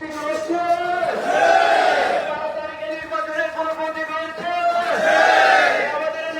ঠিক রয়েছে তাড়াতাড়ি নির্বাচনের কোনো প্রতীক রয়েছে আমাদের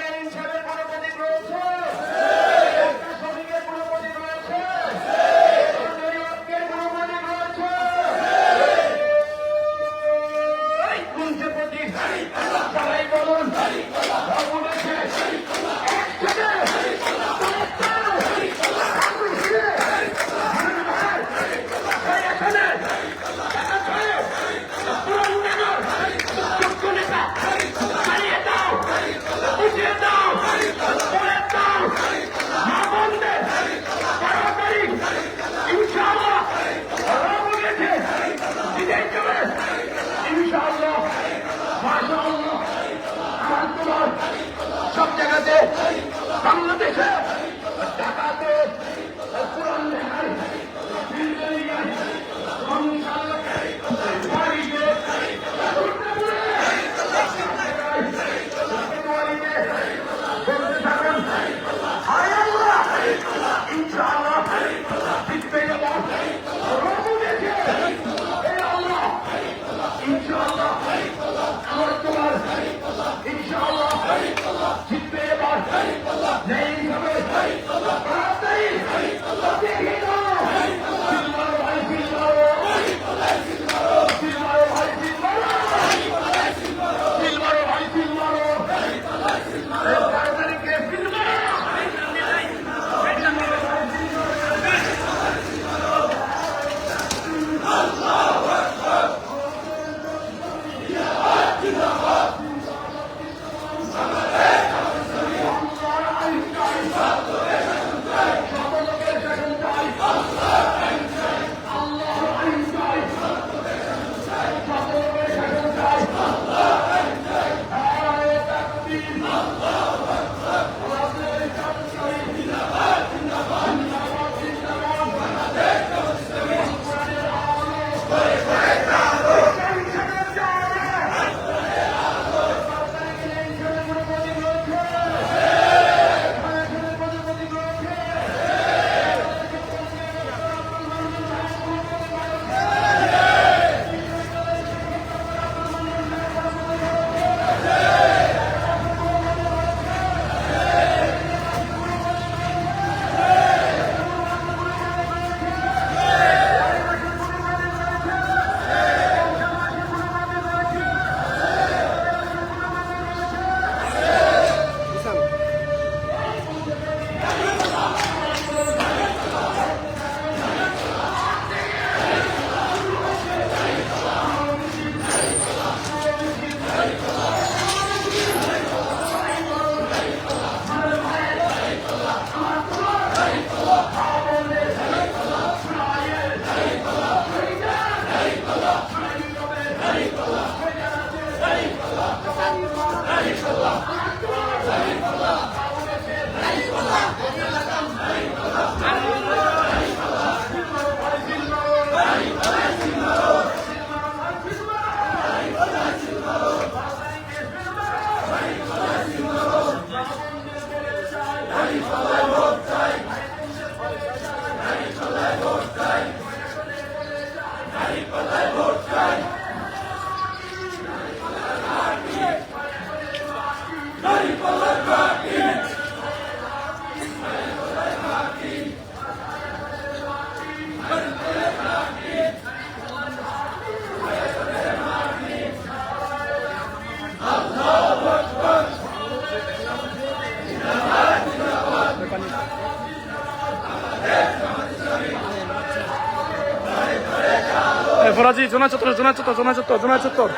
ফরাজি জোনা চত্বর জোনা চত্বর জোনা চত্বর জোনা চত্বর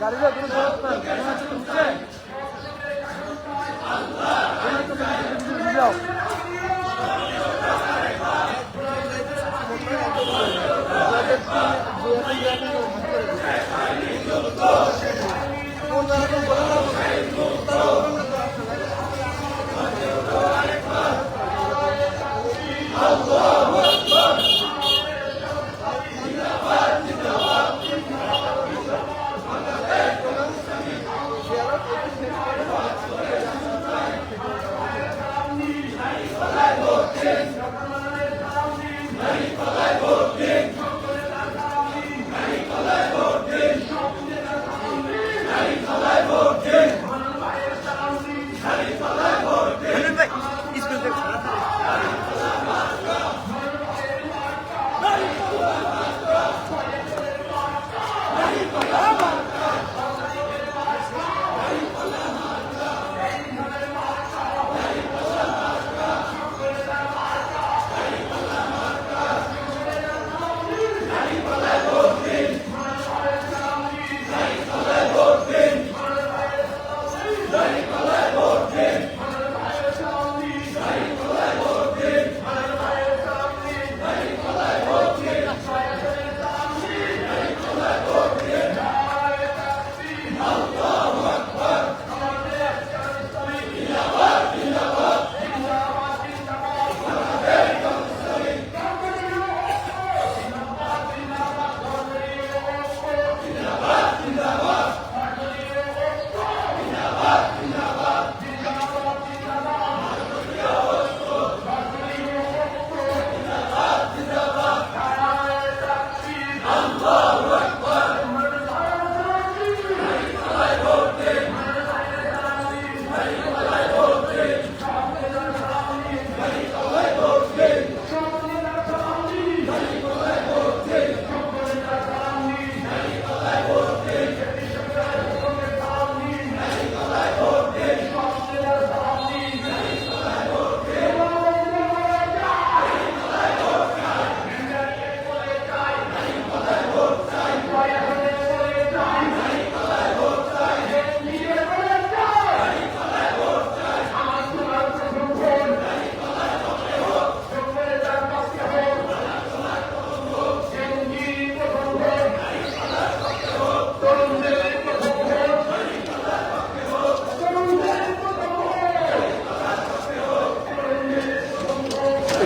গাড়িটা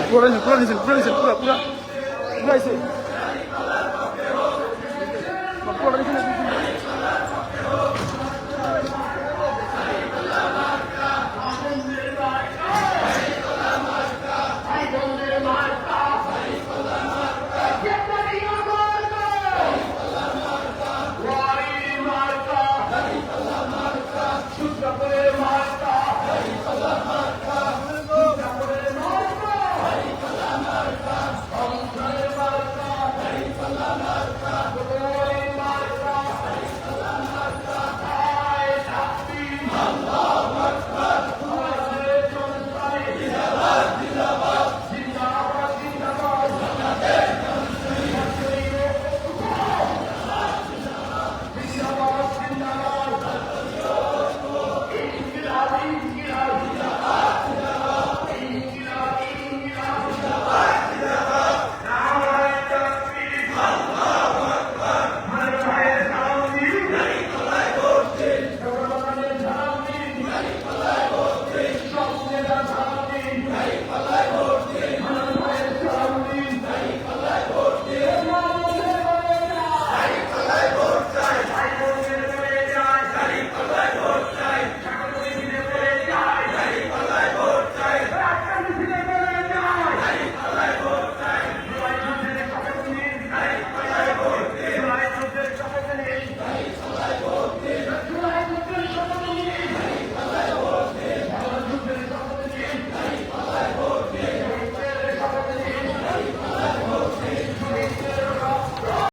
পুরো পুরো নিছেন পুরো নিছেন পুরো পুরো। পুরো আইছে পুরো নিছেন